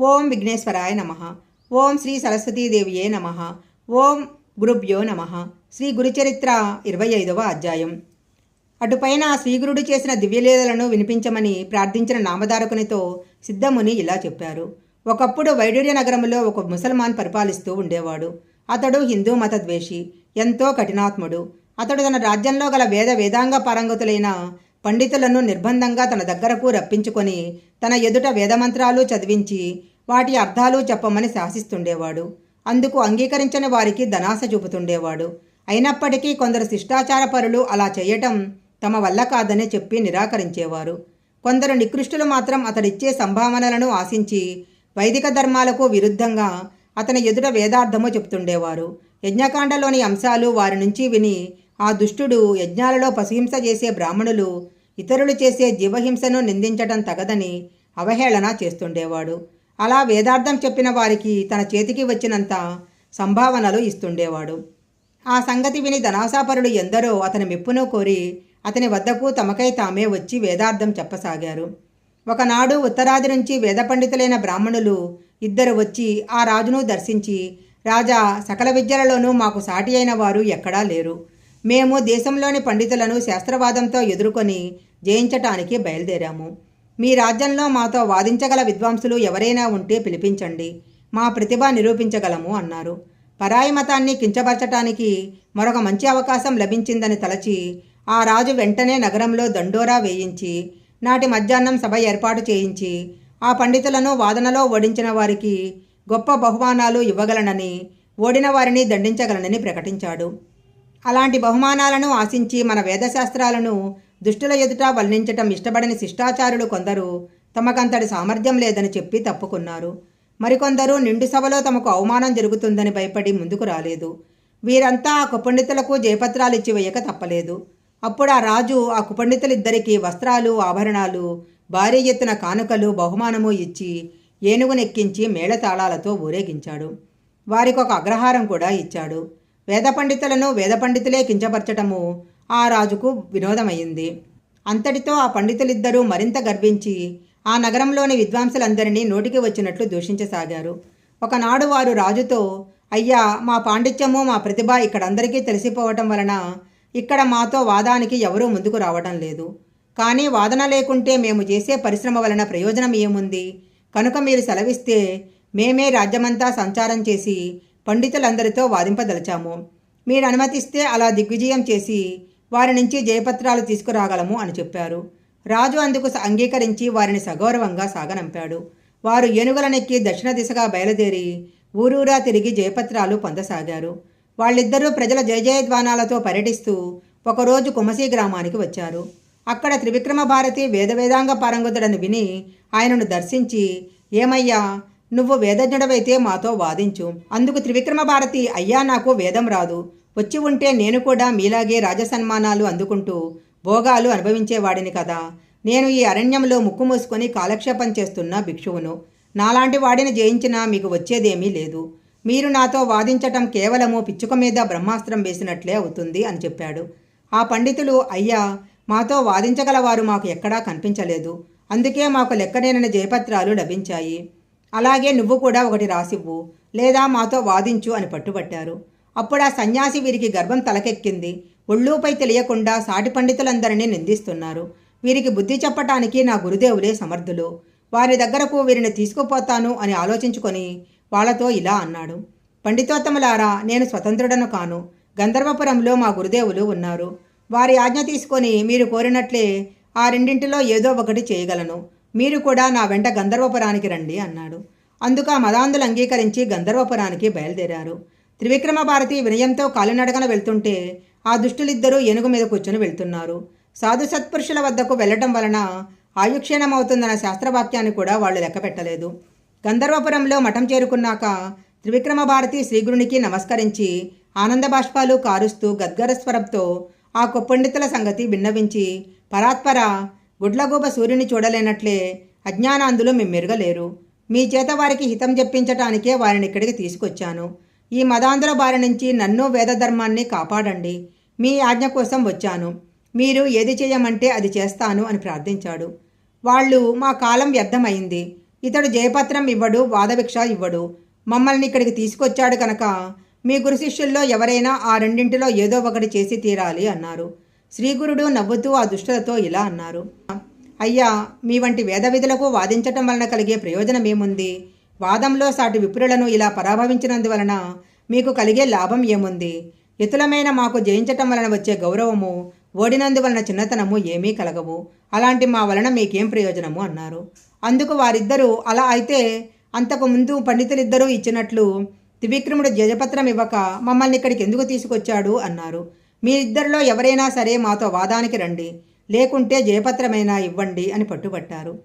ఓం విఘ్నేశ్వరాయ నమ. ఓం శ్రీ సరస్వతీదేవియే నమ. ఓం గురుభ్యో నమ. శ్రీ గురుచరిత్ర ఇరవై ఐదవ అధ్యాయం. అటుపైన శ్రీగురుడు చేసిన దివ్యలీలలను వినిపించమని ప్రార్థించిన నామధారకునితో సిద్ధముని ఇలా చెప్పారు. ఒకప్పుడు వైడూర్య నగరంలో ఒక ముసల్మాన్ పరిపాలిస్తూ ఉండేవాడు. అతడు హిందూ మత ద్వేషి ఎంతో కఠినాత్ముడు. అతడు తన రాజ్యంలో గల వేద వేదాంగ పారంగతులైన పండితులను నిర్బంధంగా తన దగ్గరకు రప్పించుకొని తన ఎదుట వేదమంత్రాలు చదివించి వాటి అర్థాలు చెప్పమని శాసిస్తుండేవాడు. అందుకు అంగీకరించని వారికి ధనాశ చూపుతుండేవాడు. అయినప్పటికీ కొందరు శిష్టాచారపరులు అలా చేయటం తమ వల్ల కాదని చెప్పి నిరాకరించేవారు. కొందరు నికృష్టులు మాత్రం అతడిచ్చే సంభావనలను ఆశించి వైదిక ధర్మాలకు విరుద్ధంగా అతని ఎదుట వేదార్థము చెప్తుండేవారు యజ్ఞకాండలోని అంశాలు వారి నుంచి విని ఆ దుష్టుడు యజ్ఞాలలో పశుహింస చేసే బ్రాహ్మణులు ఇతరులు చేసే జీవహింసను నిందించటం తగదని అవహేళన చేస్తుండేవాడు. అలా వేదార్థం చెప్పిన వారికి తన చేతికి వచ్చినంత సంభావనలు ఇస్తుండేవాడు. ఆ సంగతి విని ధనాశాపరుడు ఎందరో అతని మెప్పును కోరి అతని వద్దకు తమకై తామే వచ్చి వేదార్థం చెప్పసాగారు. ఒకనాడు ఉత్తరాది నుంచి వేద పండితులైన బ్రాహ్మణులు ఇద్దరు వచ్చి ఆ రాజును దర్శించి రాజా సకల విద్యలలోనూ మాకు సాటి అయిన వారు ఎక్కడా లేరు. మేము దేశంలోని పండితులను శాస్త్రవాదంతో ఎదుర్కొని జయించటానికి బయలుదేరాము. మీ రాజ్యంలో మాతో వాదించగల విద్వాంసులు ఎవరైనా ఉంటే పిలిపించండి. మా ప్రతిభ నిరూపించగలము అన్నారు. పరాయి మతాన్ని కించపరచటానికి మరొక మంచి అవకాశం లభించిందని తలచి ఆ రాజు వెంటనే నగరంలో దండోరా వేయించి నాటి మధ్యాహ్నం సభ ఏర్పాటు చేయించి ఆ పండితులను వాదనలో ఓడించిన వారికి గొప్ప బహుమానాలు ఇవ్వగలనని ఓడిన వారిని దండించగలనని ప్రకటించాడు. అలాంటి బహుమానాలను ఆశించి మన వేదశాస్త్రాలను దుష్టుల ఎదుట వర్ణించటం ఇష్టపడని శిష్టాచారులు కొందరు తమకంతటి సామర్థ్యం లేదని చెప్పి తప్పుకున్నారు. మరికొందరు నిండు సభలో తమకు అవమానం జరుగుతుందని భయపడి ముందుకు రాలేదు. వీరంతా ఆ కుపండితులకు జయపత్రాలు ఇచ్చి వేయక తప్పలేదు. అప్పుడు ఆ రాజు ఆ కుపండితులిద్దరికీ వస్త్రాలు ఆభరణాలు భారీ ఎత్తున కానుకలు బహుమానము ఇచ్చి ఏనుగునెక్కించి మేళతాళాలతో ఊరేగించాడు. వారికి ఒక అగ్రహారం కూడా ఇచ్చాడు. వేద పండితులను వేద పండితులే కించపరచటము ఆ రాజుకు వినోదమైంది అంతటితో ఆ పండితులిద్దరూ మరింత గర్వించి ఆ నగరంలోని విద్వాంసులందరినీ నోటికి వచ్చినట్లు దూషించసాగారు. ఒకనాడు వారు రాజుతో అయ్యా మా పాండిత్యము మా ప్రతిభ ఇక్కడందరికీ తెలిసిపోవటం వలన ఇక్కడ మాతో వాదానికి ఎవరూ ముందుకు రావటం లేదు. కానీ వాదన లేకుంటే మేము చేసే పరిశ్రమ వలన ప్రయోజనం ఏముంది? కనుక మీరు సెలవిస్తే మేమే రాజ్యమంతా సంచారం చేసి పండితులందరితో వాదింపదలిచాము. మీరు అనుమతిస్తే అలా దిగ్విజయం చేసి వారి నుంచి జయపత్రాలు తీసుకురాగలము అని చెప్పారు. రాజు అందుకు అంగీకరించి వారిని సగౌరవంగా సాగనంపాడు. వారు ఏనుగులనెక్కి దక్షిణ దిశగా బయలుదేరి ఊరూరా తిరిగి జయపత్రాలు పొందసాగారు. వాళ్ళిద్దరూ ప్రజల జయజయధ్వానాలతో పర్యటిస్తూ ఒకరోజు కుమసి గ్రామానికి వచ్చారు. అక్కడ త్రివిక్రమ భారతి వేదవేదాంగ పారంగతుడని విని ఆయనను దర్శించి ఏమయ్యా నువ్వు వేదజ్ఞుడవైతే మాతో వాదించు. అందుకు త్రివిక్రమ భారతి అయ్యా నాకు వేదం రాదు. వచ్చి ఉంటే నేను కూడా మీలాగే రాజసన్మానాలు అందుకుంటూ భోగాలు అనుభవించేవాడిని కదా. నేను ఈ అరణ్యంలో ముక్కు మూసుకొని కాలక్షేపం చేస్తున్న భిక్షువును. నాలాంటి వాడిని జయించినా మీకు వచ్చేదేమీ లేదు. మీరు నాతో వాదించటం కేవలము పిచ్చుక మీద బ్రహ్మాస్త్రం వేసినట్లే అవుతుంది అని చెప్పాడు. ఆ పండితులు అయ్యా మాతో వాదించగలవారు మాకు ఎక్కడా కనిపించలేదు. అందుకే మాకు లెక్కనేనని జయపత్రాలు లభించాయి. అలాగే నువ్వు కూడా ఒకటి రాసివ్వు లేదా మాతో వాదించు అని పట్టుబట్టారు. అప్పుడు ఆ సన్యాసి వీరికి గర్భం తలకెక్కింది. ఒళ్ళూపై తెలియకుండా సాటి పండితులందరినీ నిందిస్తున్నారు. వీరికి బుద్ధి చెప్పటానికి నా గురుదేవులే సమర్థులు. వారి దగ్గరకు వీరిని తీసుకుపోతాను అని ఆలోచించుకొని వాళ్ళతో ఇలా అన్నాడు. పండితోత్తములారా నేను స్వతంత్రుడను కాను. గంధర్వపురంలో మా గురుదేవులు ఉన్నారు. వారి ఆజ్ఞ తీసుకొని మీరు కోరినట్లే ఆ రెండింటిలో ఏదో ఒకటి చేయగలను. మీరు కూడా నా వెంట గంధర్వపురానికి రండి అన్నాడు. అందుకు ఆ మదాంధులు అంగీకరించి గంధర్వపురానికి బయలుదేరారు. త్రివిక్రమ భారతి వినయంతో కాలినడకన వెళ్తుంటే ఆ దుష్టులిద్దరూ ఏనుగు మీద కూర్చొని వెళ్తున్నారు. సాధు సత్పురుషుల వద్దకు వెళ్ళటం వలన ఆయుక్షీణమవుతుందన్న శాస్త్రవాక్యాన్ని కూడా వాళ్ళు లెక్కపెట్టలేదు గంధర్వపురంలో మఠం చేరుకున్నాక త్రివిక్రమ భారతి శ్రీగురునికి నమస్కరించి ఆనంద బాష్పాలు కారుస్తూ గద్గరస్వరంతో ఆ కొప్పండితుల సంగతి విన్నవించి పరాత్పర గుడ్లగూబ సూర్యుని చూడలేనట్లే అజ్ఞానాంధులు మెరుగలేరు మీ చేత వారికి హితం చెప్పించటానికే వారిని ఇక్కడికి తీసుకొచ్చాను. ఈ మదాంధ్ర బారి నుంచి నన్ను వేదధర్మాన్ని కాపాడండి. మీ ఆజ్ఞ కోసం వచ్చాను. మీరు ఏది చేయమంటే అది చేస్తాను అని ప్రార్థించాడు. వాళ్ళు మా కాలం వ్యర్థమైంది. ఇతడు జయపత్రం ఇవ్వడు వాదభిక్ష ఇవ్వడు. మమ్మల్ని ఇక్కడికి తీసుకొచ్చాడు కనుక మీ గురు శిష్యుల్లో ఎవరైనా ఆ రెండింటిలో ఏదో ఒకటి చేసి తీరాలి అన్నారు. శ్రీగురుడు నవ్వుతూ ఆ దుష్టులతో ఇలా అన్నారు. అయ్యా మీ వంటి వేదవిధులకు వాదించటం వలన కలిగే ప్రయోజనం ఏముంది? వాదంలో సాటి విప్రులను ఇలా పరాభవించినందువలన మీకు కలిగే లాభం ఏముంది? ఇతులమైన మాకు జయించటం వలన వచ్చే గౌరవము ఓడినందువలన చిన్నతనము ఏమీ కలగవు. అలాంటి మా వలన మీకేం ప్రయోజనము? అన్నారు. అందుకు వారిద్దరూ అలా అయితే అంతకు ముందు పండితులిద్దరూ ఇచ్చినట్లు త్రివిక్రముడు జయపత్రం ఇవ్వక మమ్మల్ని ఇక్కడికి ఎందుకు తీసుకొచ్చాడు? అన్నారు. మీరిద్దరిలో ఎవరైనా సరే మాతో వాదానికి రండి లేకుంటే జయపత్రమైనా ఇవ్వండి అని పట్టుబట్టారు.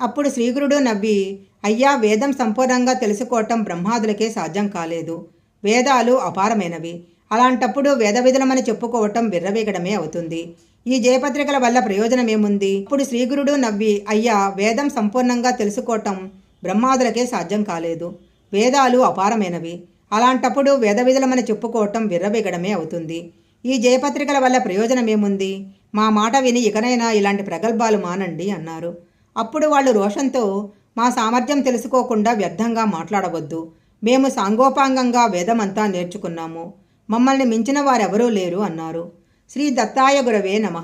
అప్పుడు శ్రీగురుడు నవ్వి అయ్యా వేదం సంపూర్ణంగా తెలుసుకోవటం బ్రహ్మాదులకే సాధ్యం కాలేదు. వేదాలు అపారమైనవి. అలాంటప్పుడు వేద విధులమని చెప్పుకోవటం విర్రవీగడమే అవుతుంది. ఈ జయపత్రికల వల్ల ప్రయోజనం ఏముంది ఇప్పుడు శ్రీగురుడు నవ్వి అయ్యా వేదం సంపూర్ణంగా తెలుసుకోవటం బ్రహ్మాదులకే సాధ్యం కాలేదు. వేదాలు అపారమైనవి. అలాంటప్పుడు వేద విధులమని చెప్పుకోవటం విర్రవీగడమే అవుతుంది. ఈ జయపత్రికల వల్ల ప్రయోజనం ఏముంది? మా మాట విని ఇకనైనా ఇలాంటి ప్రగల్భాలు మానండి అన్నారు. అప్పుడు వాళ్ళు రోషంతో మా సామర్థ్యం తెలుసుకోకుండా వ్యర్థంగా మాట్లాడవద్దు. మేము సాంగోపాంగంగా వేదమంతా నేర్చుకున్నాము. మమ్మల్ని మించిన వారెవరూ లేరు అన్నారు. శ్రీ దత్తాయ గురవే నమ.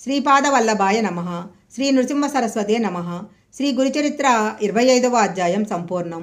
శ్రీపాద వల్లభాయ నమ. శ్రీ నృసింహ సరస్వతే నమ. శ్రీ గురుచరిత్ర ఇరవై ఐదవ అధ్యాయం సంపూర్ణం.